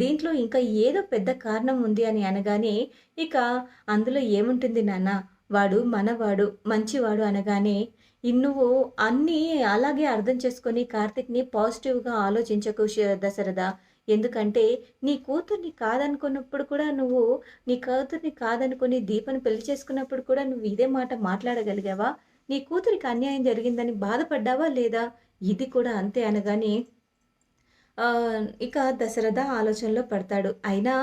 దీంట్లో ఇంకా ఏదో పెద్ద కారణం ఉంది అని అనగానే, ఇక అందులో ఏముంటుంది నాన్న వాడు మనవాడు, మంచివాడు అనగానే, నువ్వు అన్నీ అలాగే అర్థం చేసుకొని కార్తీక్‌ని పాజిటివ్‌గా ఆలోచించకు ష దశరథ. ఎందుకంటే నీ కూతుర్ని కాదనుకున్నప్పుడు కూడా నువ్వు నీ కూతుర్ని కాదనుకుని దీపను పెళ్ళి చేసుకున్నప్పుడు కూడా నువ్వు ఇదే మాట మాట్లాడగలిగావా? నీ కూతురికి అన్యాయం జరిగిందని బాధపడ్డావా లేదా? ఇది కూడా అంతే అనగానే ఇక దశరథ ఆలోచనలో పడతాడు. అయినా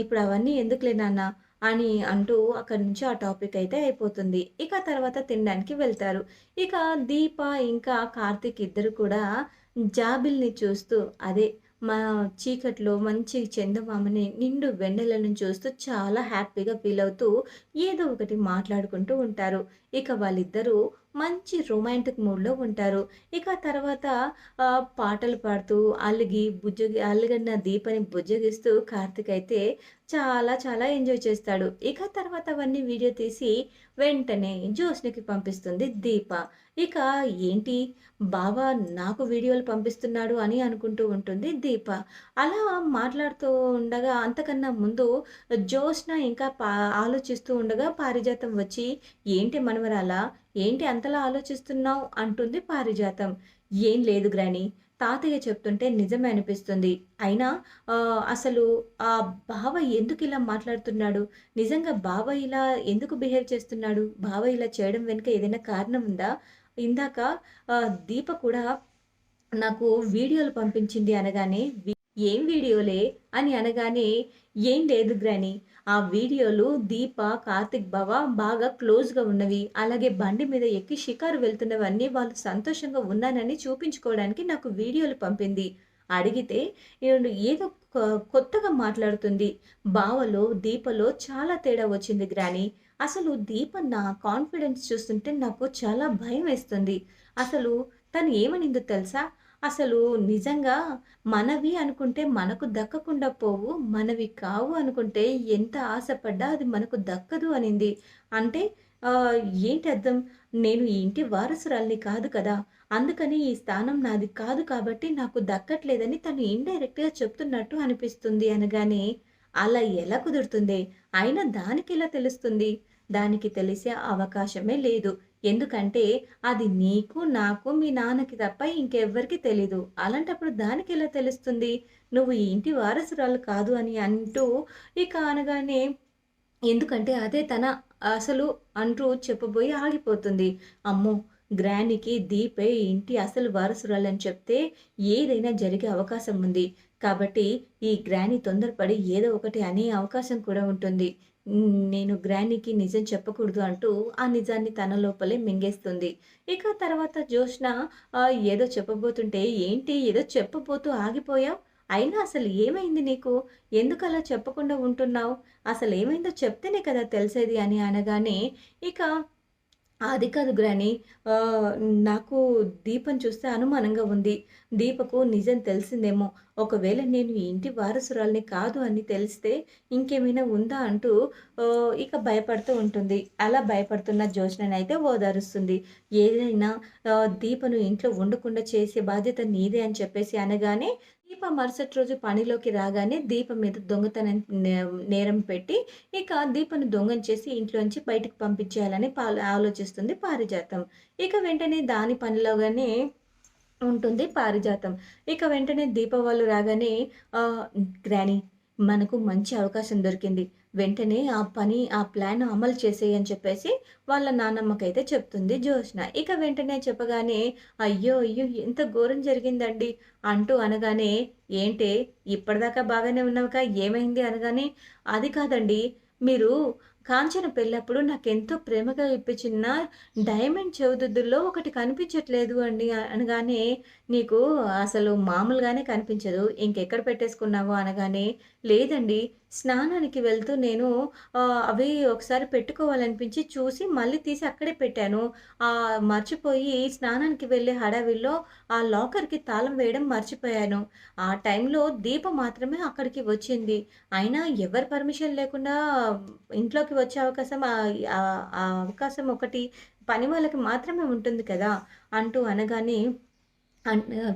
ఇప్పుడు అవన్నీ ఎందుకులే నాన్న అని అంటూ అక్కడి నుంచి ఆ టాపిక్ అయితే అయిపోతుంది. ఇక తర్వాత తినడానికి వెళ్తారు. ఇక దీప ఇంకా కార్తీక్ ఇద్దరు కూడా జాబిల్ని చూస్తూ అదే మా చీకట్లో మంచి చందమామని నిండు వెన్నెలను చూస్తూ చాలా హ్యాపీగా ఫీల్ అవుతూ ఏదో ఒకటి మాట్లాడుకుంటూ ఉంటారు. ఇక వాళ్ళిద్దరూ మంచి రొమాంటిక్ మూడ్‌లో ఉంటారు. ఇక తర్వాత పాటలు పాడుతూ అలిగి బుజ్జగి అలిగిన దీపని బుజ్జగిస్తూ కార్తిక్ అయితే చాలా చాలా ఎంజాయ్ చేస్తాడు. ఇక తర్వాత అవన్నీ వీడియో తీసి వెంటనే జ్యోష్నికి పంపిస్తుంది దీప. ఇక ఏంటి బావా నాకు వీడియోలు పంపిస్తున్నాడు అని అనుకుంటూ ఉంటుంది దీప. అలా మాట్లాడుతూ ఉండగా అంతకన్నా ముందు జ్యోష్న ఇంకా పా ఆలోచిస్తూ ఉండగా పారిజాతం వచ్చి ఏంటి మనవరాలా ఏంటి అంతలా ఆలోచిస్తున్నావు అంటుంది పారిజాతం. ఏం లేదు గ్రాని తాతయ్య చెప్తుంటే నిజమే అనిపిస్తుంది. అయినా అసలు ఆ బావ ఎందుకు ఇలా మాట్లాడుతున్నాడు? నిజంగా బావ ఇలా ఎందుకు బిహేవ్ చేస్తున్నాడు? బావ ఇలా చేయడం వెనుక ఏదైనా కారణం ఉందా? ఇందాక దీప కూడా నాకు వీడియోలు పంపించింది అనగానే ఏం వీడియోలే అని అనగానే ఏం లేదు గ్రాని ఆ వీడియోలు దీప, కార్తీక్ బావ బాగా క్లోజ్‌గా ఉన్నవి. అలాగే బండి మీద ఎక్కి షికారు వెళ్తున్నవన్నీ వాళ్ళు సంతోషంగా ఉన్నానని చూపించుకోవడానికి నాకు వీడియోలు పంపింది. అడిగితే ఏదో కొత్తగా మాట్లాడుతుంది. బావలో, దీపలో చాలా తేడా వచ్చింది గ్రాని. అసలు దీప నా కాన్ఫిడెన్స్ చూస్తుంటే నాకు చాలా భయమేస్తుంది. అసలు తను ఏమనిందో తెలుసా? అసలు నిజంగా మనవి అనుకుంటే మనకు దక్కకుండా పోవు. మనవి కావు అనుకుంటే ఎంత ఆశపడ్డా అది మనకు దక్కదు అనింది. అంటే ఏంటి అర్థం? నేను ఈ ఇంటి వారసురాల్ని కాదు కదా! అందుకని ఈ స్థానం నాది కాదు కాబట్టి నాకు దక్కట్లేదని తను ఇండైరెక్ట్‌గా చెప్తున్నట్టు అనిపిస్తుంది అనగానే, అలా ఎలా కుదురుతుంది అయినా దానికి ఎలా తెలుస్తుంది? దానికి తెలిసే అవకాశమే లేదు. ఎందుకంటే అది నీకు, నాకు, మీ నాన్నకి తప్ప ఇంకెవ్వరికీ తెలీదు. అలాంటప్పుడు దానికెలా తెలుస్తుంది? నువ్వు ఈ ఇంటి వారసురాలు కాదు అని అంటూ ఇక అనగానే ఎందుకంటే అదే తన అసలు అంటూ చెప్పబోయి ఆగిపోతుంది. అమ్మో! గ్రానికి దీపే ఇంటి అసలు వారసురాలని చెప్తే ఏదైనా జరిగే అవకాశం ఉంది. కాబట్టి ఈ గ్రాని తొందరపడి ఏదో ఒకటి అనే అవకాశం కూడా ఉంటుంది. నేను గ్రానీకి నిజం చెప్పకూడదు అంటూ ఆ నిజాన్ని తన లోపలే మింగేస్తుంది. ఇక తర్వాత జోష్న ఏదో చెప్పబోతుంటే ఏంటి ఏదో చెప్పబోతూ ఆగిపోయావు? అయినా అసలు ఏమైంది నీకు? ఎందుకలా చెప్పకుండా ఉంటున్నావు? అసలు ఏమైందో చెప్తేనే కదా తెలిసేది అని అనగానే ఇక అది కాదు గ్రాని నాకు దీపం చూస్తే అనుమానంగా ఉంది. దీపకు నిజం తెలిసిందేమో! ఒకవేళ నేను ఇంటి వారసురాల్ని కాదు అని తెలిస్తే ఇంకేమైనా ఉందా అంటూ ఇక భయపడుతూ ఉంటుంది. అలా భయపడుతున్న జ్యోత్స్ననైతే ఓదారుస్తుంది. ఏదైనా దీపను ఇంట్లో ఉండకుండా చేసే బాధ్యత నీదే అని చెప్పేసి అనగానే దీప మరుసటి రోజు పనిలోకి రాగానే దీప మీద దొంగతనం నేరం పెట్టి ఇక దీపను దొంగం చేసి ఇంట్లోంచి బయటకు పంపించేయాలని ఆలోచిస్తుంది పారిజాతం. ఇక వెంటనే దాని పనిలోగానే ఉంటుంది పారిజాతం. ఇక వెంటనే దీప వాళ్ళు రాగానే ఆహ్, గ్రాని మనకు మంచి అవకాశం దొరికింది. వెంటనే ఆ పని, ఆ ప్లాన్ అమలు చేసేయని చెప్పేసి వాళ్ళ నానమ్మకైతే చెప్తుంది జోష్న ఇక వెంటనే చెప్పగానే అయ్యో! అయ్యో! ఎంత ఘోరం జరిగిందండి అంటూ అనగానే ఏంటే ఇప్పటిదాకా బాగానే ఉన్నావుగా ఏమైంది అనగానే అది కాదండి మీరు కాంచన పెళ్ళప్పుడు నాకెంతో ప్రేమగా ఇప్పించిన డైమండ్ చెవిదిద్దుల్లో ఒకటి కనిపించట్లేదు అండి అనగానే నీకు అసలు మామూలుగానే కనిపించదు. ఇంకెక్కడ పెట్టేసుకున్నావు అనగానే లేదండి స్నానానికి వెళ్తూ నేను అవి ఒకసారి పెట్టుకోవాలనిపించి చూసి మళ్ళీ తీసి అక్కడే పెట్టాను. మర్చిపోయి స్నానానికి వెళ్ళే హడావిల్లో ఆ లాకర్‌కి తాళం వేయడం మర్చిపోయాను. ఆ టైంలో దీప మాత్రమే అక్కడికి వచ్చింది. అయినా ఎవరి పర్మిషన్ లేకుండా ఇంట్లోకి వచ్చే అవకాశం ఆ అవకాశం ఒకటి పని వాళ్ళకి మాత్రమే ఉంటుంది కదా! అంటూ అనగానే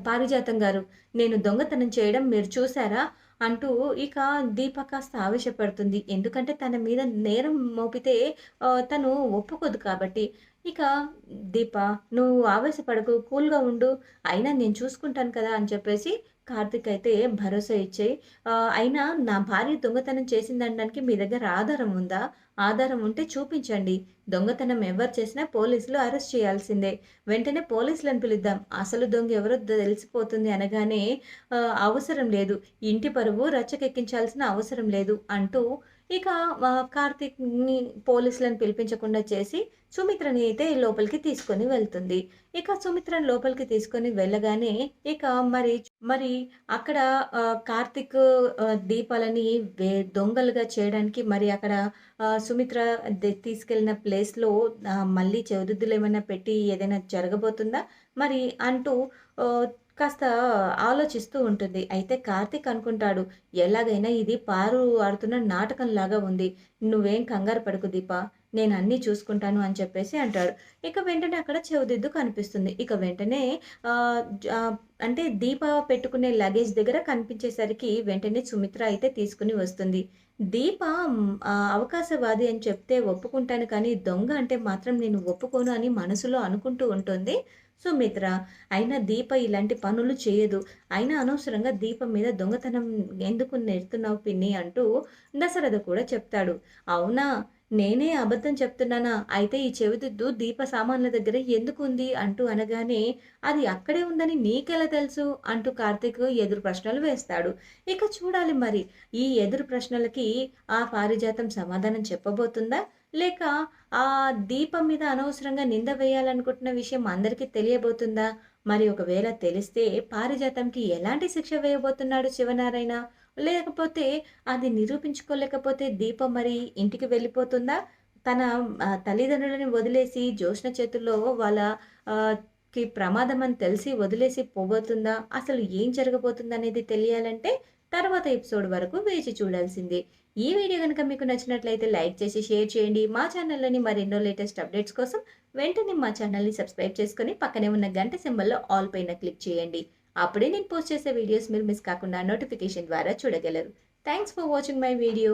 పారిజాతం గారు నేను దొంగతనం చేయడం మీరు చూసారా? అంటూ ఇక దీప కాస్త ఆవేశపడుతుంది. ఎందుకంటే తన మీద నేరం మోపితే తను ఒప్పుకోదు కాబట్టి. ఇక దీప నువ్వు ఆవేశపడకు, కూల్‌గా ఉండు. అయినా నేను చూసుకుంటాను కదా! అని చెప్పేసి కార్తీక్ అయితే భరోసా ఇచ్చాయి అయినా నా భార్య దొంగతనం చేసిందనడానికి మీ దగ్గర ఆధారం ఉందా? ఆధారం ఉంటే చూపించండి. దొంగతనం ఎవరు చేసినా పోలీసులు అరెస్ట్ చేయాల్సిందే. వెంటనే పోలీసులను పిలుద్దాం. అసలు దొంగ ఎవరో తెలిసిపోతుంది అనగానే అవసరం లేదు. ఇంటి పరువు రచ్చకెక్కించాల్సిన అవసరం లేదు అంటూ ఇక కార్తిక్ని కార్తీక్‌ని పోలీసులను పిలిపించకుండా చేసి సుమిత్రని అయితే లోపలికి తీసుకొని వెళ్తుంది. ఇక సుమిత్రను లోపలికి తీసుకొని వెళ్ళగానే ఇక మరి మరి అక్కడ కార్తిక్ కార్తీక్ దీపాలని వే దొంగలుగా చేయడానికి మరి అక్కడ సుమిత్ర తీసుకెళ్ళిన తీసుకెళ్ళిన ప్లేస్‌లో మళ్ళీ మళ్ళీ ఏమైనా పెట్టి ఏదైనా జరగబోతుందా? మరి అంటూ కాస్త ఆలోచిస్తూ ఉంటుంది. అయితే కార్తీక్ అనుకుంటాడు, ఎలాగైనా ఇది పారు ఆడుతున్న నాటకంలాగా ఉంది. నువ్వేం కంగారు పడుకు దీప. నేను అన్నీ చూసుకుంటాను అని చెప్పేసి అంటాడు. ఇక వెంటనే అక్కడ చెవిదిద్దు కనిపిస్తుంది. ఇక వెంటనే అంటే దీప పెట్టుకునే లగేజ్ దగ్గర కనిపించేసరికి వెంటనే సుమిత్ర అయితే తీసుకుని వస్తుంది. దీప అవకాశవాది అని చెప్తే ఒప్పుకుంటాను కానీ దొంగ అంటే మాత్రం నేను ఒప్పుకోను అని మనసులో అనుకుంటూ ఉంటుంది సుమిత్ర. అయినా దీప ఇలాంటి పనులు చేయదు. అయినా అనవసరంగా దీపం మీద దొంగతనం ఎందుకు నెడుతున్నావు పిన్ని అంటూ దశరథ కూడా చెప్తాడు. అవునా! నేనే అబద్ధం చెప్తున్నానా? అయితే ఈ చెవిదిద్దు దీప సామాన్ల దగ్గర ఎందుకుంది? అంటూ అనగానే అది అక్కడే ఉందని నీకెలా తెలుసు? అంటూ కార్తీక్ ఎదురు ప్రశ్నలు వేస్తాడు. ఇక చూడాలి మరి ఈ ఎదురు ప్రశ్నలకి ఆ పారిజాతం సమాధానం చెప్పబోతుందా? లేక ఆ దీపం మీద అనవసరంగా నింద వేయాలనుకుంటున్న విషయం అందరికీ తెలియబోతుందా? మరి ఒకవేళ తెలిస్తే పారిజాతంకి ఎలాంటి శిక్ష వేయబోతున్నాడు శివనారాయణ? లేకపోతే అది నిరూపించుకోలేకపోతే దీప మరి ఇంటికి వెళ్ళిపోతుందా? తన తల్లిదండ్రులని వదిలేసి జ్యోష్ణ చేతుల్లో వాళ్ళ కి ప్రమాదం అని తెలిసి వదిలేసి పోబోతుందా? అసలు ఏం జరగబోతుందనేది తెలియాలంటే తర్వాత ఎపిసోడ్ వరకు వేచి చూడాల్సిందే. ఈ వీడియో కనుక మీకు నచ్చినట్లయితే లైక్ చేసి షేర్ చేయండి. మా ఛానల్‌లోని మరెన్నో లేటెస్ట్ అప్డేట్స్ కోసం వెంటనే మా ఛానల్‌ని సబ్స్క్రైబ్ చేసుకొని పక్కనే ఉన్న గంట సింబల్‌లో ఆల్ పైన క్లిక్ చేయండి. అప్పుడే నేను పోస్ట్ చేసే వీడియోస్ మీరు మిస్ కాకుండా నోటిఫికేషన్ ద్వారా చూడగలరు. Thanks for watching my video.